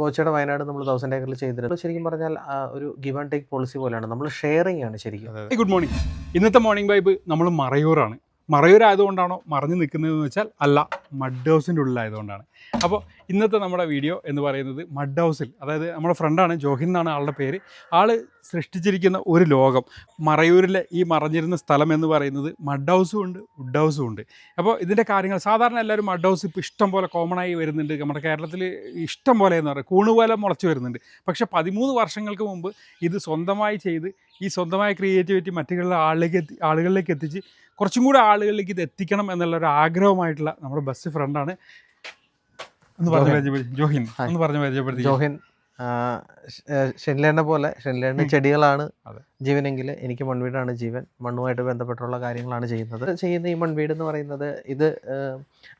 ബോച്ചയുടെ വയനാട് നമ്മൾ തൗസൻഡ് ഏക്കറിൽ ചെയ്തിരുന്നത്. ശരിക്കും പറഞ്ഞാൽ ഒരു ഗിവ് ആൻഡ് ടേക്ക് പോളിസി പോലെയാണ്. നമ്മൾ ഷെയറിംഗ് ആണ് ശരിക്കും. ഗുഡ് മോർണിംഗ് ഇന്നത്തെ മോർണിംഗ് വൈബ് നമ്മൾ മറയൂറാണ് മറയൂർ ആയതുകൊണ്ടാണോ മറഞ്ഞു നിൽക്കുന്നതെന്ന് വെച്ചാൽ അല്ല മഡ് ഹൗസിന്റെ ഉള്ളിലായതുകൊണ്ടാണ്. അപ്പോൾ ഇന്നത്തെ നമ്മുടെ വീഡിയോ എന്ന് പറയുന്നത് മഡ് ഹൗസിൽ അതായത് നമ്മുടെ ഫ്രണ്ടാണ് ജോഹിൻ എന്നാണ് ആളുടെ പേര്. ആൾ സൃഷ്ടിച്ചിരിക്കുന്ന ഒരു ലോകം. മറയൂരിലെ ഈ മറഞ്ഞിരുന്ന സ്ഥലം എന്ന് പറയുന്നത് മഡ് ഹൗസും ഉണ്ട് വുഡ് ഹൗസും ഉണ്ട്. അപ്പോൾ ഇതിന്റെ കാര്യങ്ങൾ സാധാരണ എല്ലാവരും മഡ് ഹൗസ് ഇപ്പോൾ ഇഷ്ടം പോലെ കോമൺ ആയി വരുന്നുണ്ട്. നമ്മുടെ കേരളത്തിൽ ഇഷ്ടം പോലെ എന്ന് പറയും. കൂണ് പോലെ മുളച്ച് വരുന്നുണ്ട്. പക്ഷേ പതിമൂന്ന് വർഷങ്ങൾക്ക് മുമ്പ് ഇത് സ്വന്തമായി ചെയ്ത് ഈ സ്വന്തമായ ക്രിയേറ്റിവിറ്റി മറ്റുള്ള ആളിലേക്ക് എത്തി ആളുകളിലേക്ക് എത്തിച്ച് കുറച്ചും കൂടെ ആളുകളിലേക്ക് ഇത് എത്തിക്കണം എന്നുള്ള ഒരു ആഗ്രഹമായിട്ടുള്ള നമ്മുടെ ബസ് ഫ്രണ്ടാണ് ഒന്ന് പറഞ്ഞു ജോഹിൻ. പരിചയപ്പെടുത്തി. ജോഹിൻ. ഒന്ന് പറഞ്ഞു പരിചയപ്പെടുത്തി. ജോഹിൻ. ഷെൻലേനെ പോലെ ഷെൻലേണ്ട ചെടികളാണ്. ജീവനെങ്കിൽ എനിക്ക് മൺവീടാണ് ജീവൻ. മണ്ണുമായിട്ട് ബന്ധപ്പെട്ടുള്ള കാര്യങ്ങളാണ് ചെയ്യുന്നത്. ചെയ്യുന്ന ഈ മൺവീട് എന്ന് പറയുന്നത് ഇത്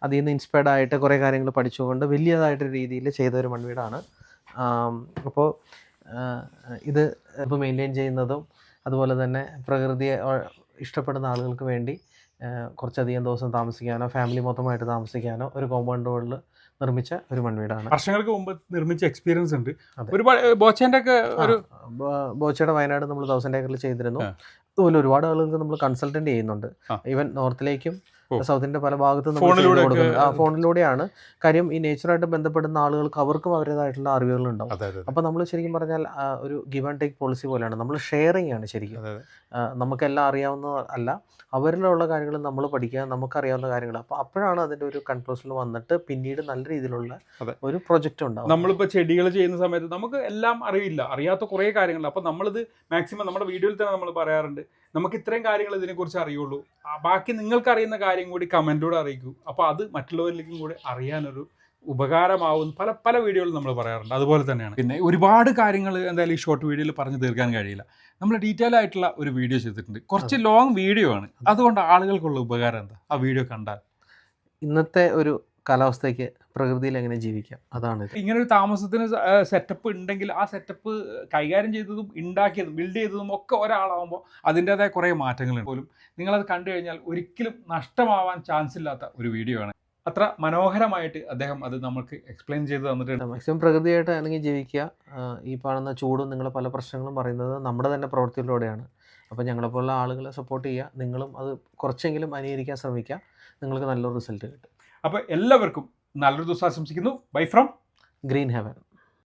അതിൽ നിന്ന് ഇൻസ്പയർഡ് ആയിട്ട് കുറേ കാര്യങ്ങൾ പഠിച്ചുകൊണ്ട് വലിയതായിട്ടൊരു രീതിയിൽ ചെയ്ത ഒരു മൺവീടാണ്. അപ്പോൾ ഇത് ഇപ്പോൾ മെയിന്റെയിൻ ചെയ്യുന്നതും അതുപോലെ തന്നെ പ്രകൃതിയെ ഇഷ്ടപ്പെടുന്ന ആളുകൾക്ക് വേണ്ടി കുറച്ചധികം ദിവസം താമസിക്കാനോ ഫാമിലി മൊത്തമായിട്ട് താമസിക്കാനോ ഒരു കോമ്പൗണ്ട് നിർമ്മിച്ച ഒരു മൺവീടാണ്. വർഷങ്ങൾക്ക് മുമ്പ് നിർമ്മിച്ച എക്സ്പീരിയൻസ് ഉണ്ട്. ഒരുപാട് ബോച്ചേന്റെ ഒക്കെ ഒരു ബോച്ചയുടെ വയനാട് നമ്മൾ തൗസൻഡ് ഏക്കറിൽ ചെയ്തിരുന്നു. അതുപോലെ ഒരുപാട് ആളുകൾക്ക് നമ്മൾ കൺസൾട്ടന്റ് ചെയ്യുന്നുണ്ട്. ഈവൻ നോർത്തിലേക്കും സൗത്തിന്റെ പല ഭാഗത്തും. ആ ഫോണിലൂടെയാണ്. കാര്യം ഈ നേച്ചറായിട്ട് ബന്ധപ്പെടുന്ന ആളുകൾക്ക് അവർക്കും അവരുടേതായിട്ടുള്ള അറിവുകൾ ഉണ്ടാവും അതെ അതെ. അപ്പൊ നമ്മൾ ശരിക്കും പറഞ്ഞാൽ ഒരു ഗിവ് ആൻഡ് ടേക്ക് പോളിസി പോലെയാണ്. നമ്മൾ ഷെയറിംഗ് ആണ് ശരിക്കും. നമുക്കെല്ലാം അറിയാവുന്ന അല്ല അവരിലുള്ള കാര്യങ്ങൾ നമ്മൾ പഠിക്കുക നമുക്കറിയാവുന്ന കാര്യങ്ങൾ. അപ്പോൾ അപ്പോഴാണ് അതിന്റെ ഒരു കൺക്ലൂഷനിൽ വന്നിട്ട് പിന്നീട് നല്ല രീതിയിലുള്ള ഒരു പ്രൊജക്റ്റ് ഉണ്ടാവും നമ്മളിപ്പോൾ ചെടികൾ ചെയ്യുന്ന സമയത്ത് നമുക്ക് എല്ലാം അറിയില്ല. അറിയാത്ത കുറേ കാര്യങ്ങൾ അപ്പോൾ നമ്മളിത് മാക്സിമം നമ്മുടെ വീഡിയോയിൽ തന്നെ നമ്മൾ പറയാറുണ്ട്. നമുക്ക് ഇത്രയും കാര്യങ്ങൾ ഇതിനെക്കുറിച്ച് അറിയുള്ളൂ. ബാക്കി നിങ്ങൾക്ക് അറിയുന്ന കാര്യം കൂടി കമന്റിലൂടെ അറിയിക്കൂ. അപ്പോൾ അത് മറ്റുള്ളവരിലേക്കും കൂടി അറിയാനൊരു ഉപകാരമാവും. പല പല വീഡിയോകളും നമ്മൾ പറയാറുണ്ട്. അതുപോലെ തന്നെയാണ്. പിന്നെ ഒരുപാട് കാര്യങ്ങൾ എന്തായാലും ഈ ഷോർട്ട് വീഡിയോയിൽ പറഞ്ഞു തീർക്കാൻ കഴിയില്ല. നമ്മൾ ഡീറ്റെയിൽ ആയിട്ടുള്ള ഒരു വീഡിയോ ചെയ്തിട്ടുണ്ട്. കുറച്ച് ലോങ് വീഡിയോ ആണ്. അതുകൊണ്ട് ആളുകൾക്കുള്ള ഉപകാരം എന്താ? ആ വീഡിയോ കണ്ടാൽ. ഇന്നത്തെ ഒരു കാലാവസ്ഥയ്ക്ക് പ്രകൃതിയിൽ എങ്ങനെ ജീവിക്കാം? അതാണ് ഇങ്ങനെ ഒരു താമസത്തിന് സെറ്റപ്പ് ഉണ്ടെങ്കിൽ ആ സെറ്റപ്പ് കൈകാര്യം ചെയ്തതും ഉണ്ടാക്കിയതും ബിൽഡ് ചെയ്തതും ഒക്കെ ഒരാളാവുമ്പോൾ അതിന്റെതായ കുറേ മാറ്റങ്ങളുണ്ട് പോലും നിങ്ങളത് കണ്ടു കഴിഞ്ഞാൽ ഒരിക്കലും നഷ്ടമാവാൻ ചാൻസ് ഇല്ലാത്ത ഒരു വീഡിയോ ആണ്. അത്ര മനോഹരമായിട്ട് അദ്ദേഹം അത് നമുക്ക് എക്സ്പ്ലെയിൻ ചെയ്ത് തന്നിട്ടുണ്ട്. മാക്സിമം പ്രകൃതിയായിട്ട് അല്ലെങ്കിൽ ജീവിക്കുക. ഈ കാണുന്ന ചൂടും നിങ്ങൾ പല പ്രശ്നങ്ങളും പറയുന്നത് നമ്മുടെ തന്നെ പ്രവൃത്തിയിലൂടെയാണ്. അപ്പോൾ ഞങ്ങളെപ്പോലുള്ള ആളുകളെ സപ്പോർട്ട് ചെയ്യുക. നിങ്ങളും അത് കുറച്ചെങ്കിലും അനുകരിക്കാൻ ശ്രമിക്കുക. നിങ്ങൾക്ക് നല്ലൊരു റിസൾട്ട് കിട്ടും. അപ്പോൾ എല്ലാവർക്കും നല്ലൊരു ദിവസം ആശംസിക്കുന്നു. Bye from green heaven